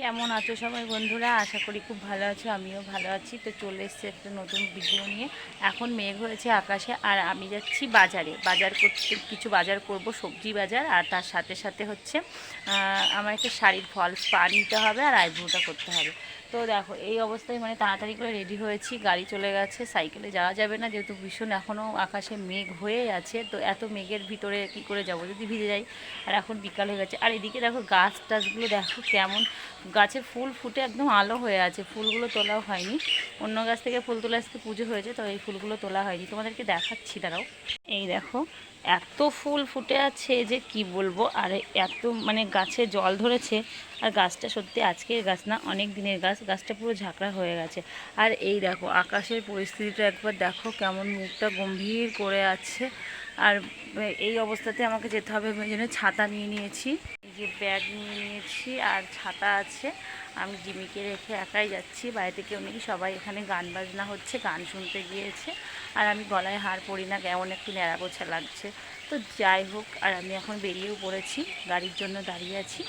কেমন আছো সবাই বন্ধুরা? আশা করি খুব ভালো আছো, আমিও ভালো আছি। তো চলে এসেছি একটা নতুন ভিডিও নিয়ে। এখন মেঘ হয়েছে আকাশে আর আমি যাচ্ছি বাজারে। বাজার করতে, কিছু বাজার করব, সবজি বাজার। আর তার সাথে সাথে হচ্ছে আমার একটা শাড়ির ফলস পা নিতে হবে আর আইব্রোটা করতে হবে। তো দেখো, এই অবস্থায় মানে তাড়াতাড়ি করে রেডি হয়েছি, গাড়ি চলে গেছে সাইকেলে যাওয়া যাবে না, যেহেতু ভীষণ এখনও আকাশে মেঘ হয়ে আছে। তো এত মেঘের ভিতরে কি করে যাব? যদি ভিজে যাই। আর এখন বিকাল হয়ে গেছে। আর এদিকে দেখো গাছ টাছগুলো দেখো কেমন গাছে ফুল ফুটে একদম আলো হয়ে আছে, ফুলগুলো তোলাও হয়নি। অন্য গাছ থেকে ফুল তোলা আজকে পুজো হয়েছে, তো এই ফুলগুলো তোলা হয়নি। তোমাদেরকে দেখাচ্ছি, দাঁড়াও। এই দেখো, এত ফুল ফুটে আছে যে কি বলব, আর এত মানে গাছে জল ধরেছে, আর গাছটা সত্যি আজকের গাছ না, অনেক দিনের গাছ, গাছটা পুরো ঝাঁকড়া হয়ে গেছে। আর এই দেখো, আকাশের পরিস্থিতিটা একবার দেখো, কেমন মুখটা গম্ভীর করে আছে। আর এই অবস্থাতে আমাকে যেতে হবে ওই জন্য ছাতা নিয়ে নিয়েছি। যে ব্যাগ নিয়ে নিয়েছি আর ছাতা আছে। আমি জিমিকে রেখে একাই যাচ্ছি। বাড়িতে কেউ নেই। সবাই এখানে গান বাজনা হচ্ছে, গান শুনতে গিয়েছে। আর আমি গলায় হার পড়ি না, কেমন একটু ন্যাড়া গোছা লাগছে। তো যাই হোক, আর আমি এখন বেরিয়েও পড়েছি। গাড়ির জন্য দাঁড়িয়ে আছি।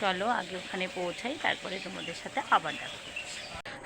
চলো আগে ওখানে পৌঁছাই, তারপরে তোমাদের সাথে আবার দেখা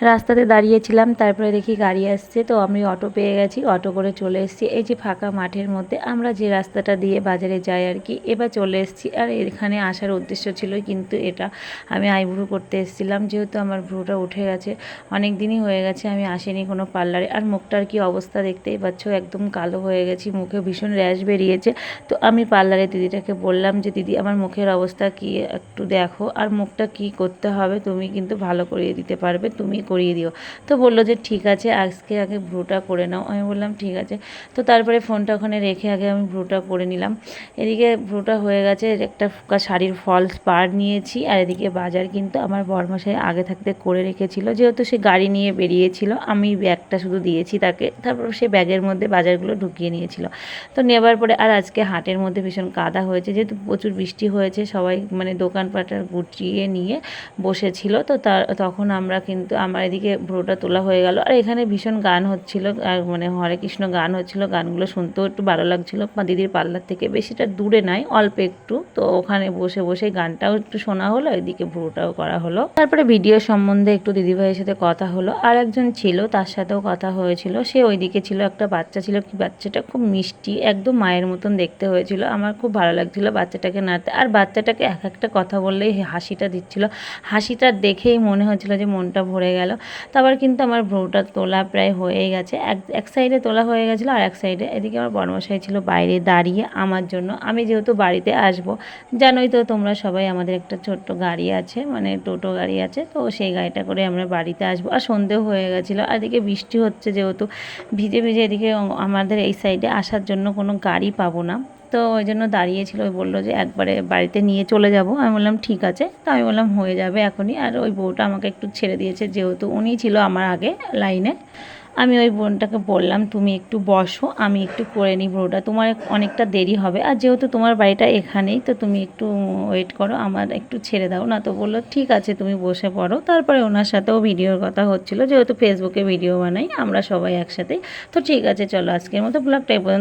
রাস্তাতে দাঁড়িয়েছিলাম, তারপরে দেখি গাড়ি আসছে, তো আমি অটো পেয়ে গেছি, অটো করে চলে এসেছি। এই যে ফাঁকা মাঠের মধ্যে আমরা যে রাস্তাটা দিয়ে বাজারে যাই আর কি, এবার চলে এসেছি। আর এখানে আসার উদ্দেশ্য ছিল কিন্তু এটা। আমি আইব্রু করতে এসেছিলাম, যেহেতু আমার ভ্রুটা উঠে গেছে, অনেক দিনই হয়ে গেছে, আমি আসিনি কোনো পার্লারে। আর মুখটার কি অবস্থা দেখতেই পাচ্ছ, একদম কালো হয়ে গেছি, মুখে ভীষণ র্যাশ বেরিয়েছে। তো আমি পার্লারে দিদিটাকে বললাম যে, দিদি, আমার মুখের অবস্থা কি একটু দেখো, আর মুখটা কি করতে হবে, তুমি কিন্তু ভালো করিয়ে দিতে পারবে, তুমি করিয়ে দিও। তো বলল যে, ঠিক আছে, আজকে আগে ভ্রুটা করে নাও। আমি বললাম, ঠিক আছে। তো তারপরে ফোনটা ওখানে রেখে আগে আমি ভ্রুটা করে নিলাম। এদিকে ভ্রুটা হয়ে গেছে একটা ফ- শাড়ির ফলস পার নিয়েছি, আর এদিকে বাজার কিন্তু আমার বরমশাই আগে থাকতে করে রেখেছিল। যেহেতু সে গাড়ি নিয়ে বেরিয়েছিল, আমি ব্যাগটা শুধু দিয়েছি তাকে। তারপর সে ব্যাগের মধ্যে বাজারগুলো ঢুকিয়ে নিয়েছিল। তো নেবার পরে আর আজকে হাটের মধ্যে ভীষণ কাদা হয়েছে, যেহেতু প্রচুর বৃষ্টি হয়েছে, সবাই মানে দোকানপাটার গুটিয়ে নিয়ে বসেছিল। তো তার, তখন আমরা কিন্তু আমার এদিকে ভ্রুটা তোলা হয়ে গেল। আর এখানে ভীষণ গান হচ্ছিল, আর মানে হরে কৃষ্ণ গান হচ্ছিল, গানগুলো শুনতেও একটু ভালো লাগছিল। দিদির পার্লার থেকে বেশিটা দূরে নাই, অল্প একটু। তো ওখানে বসে বসে গানটাও একটু শোনা হলো, এদিকে ভ্রুটাও করা হলো। তারপরে ভিডিও সম্বন্ধে একটু দিদিভাইয়ের সাথে কথা হলো। আর একজন ছিল, তার সাথেও কথা হয়েছিল। সে ওইদিকে ছিল, একটা বাচ্চা ছিল। কি বাচ্চাটা খুব মিষ্টি, একদম মায়ের মতন দেখতে হয়েছিল। আমার খুব ভালো লাগছিল বাচ্চাটাকে নাড়তে। আর বাচ্চাটাকে এক একটা কথা বললেই হাসিটা দিচ্ছিল। হাসিটা দেখেই মনে হচ্ছিল যে মনটা ভরে গেল। তারপর কিন্তু আমার ভ্রুটা তোলা প্রায় হয়ে গেছে। এক এক সাইডে তোলা হয়ে গেছিল আর এক সাইডে এদিকে আমার বর্মশাই ছিল বাইরে দাঁড়িয়ে আমার জন্য। আমি যেহেতু বাড়িতে আসব, জানোই তো তোমরা সবাই আমাদের একটা ছোট্ট গাড়ি আছে মানে টোটো গাড়ি আছে, তো সেই গাড়িটা করে আমরা বাড়িতে আসব। আর সন্ধেও হয়ে গেছিল। আর এদিকে বৃষ্টি হচ্ছে যেহেতু, ভিজে ভিজে এদিকে আমাদের এই সাইডে আসার জন্য কোনো গাড়ি পাবো না। তো ওই জন্য দাঁড়িয়েছিল ওই বলল যে একবারে বাড়িতে নিয়ে চলে যাব। আমি বললাম, ঠিক আছে। তো আমি বললাম, হয়ে যাবে এখনই। আর ওই বউটা আমাকে একটু ছেড়ে দিয়েছে, যেহেতু উনি ছিল আমার আগে লাইনে। আমি ওই বোনটাকে বললাম, তুমি একটু বসো, আমি একটু করে নিই ব্রোটা তোমার অনেকটা দেরি হবে। আর যেহেতু তোমার বাড়িটা এখানেই, তো তুমি একটু ওয়েট করো, আমার একটু ছেড়ে দাও। না, তো বলল, ঠিক আছে, তুমি বসে পড়ো। তারপরে ওনার সাথেও ভিডিওর কথা হচ্ছিল, যেহেতু ফেসবুকে ভিডিও বানাই, আমরা সবাই একসাথেই। তো ঠিক আছে, চলো আজকের মতো ব্লগটাই পর্যন্ত।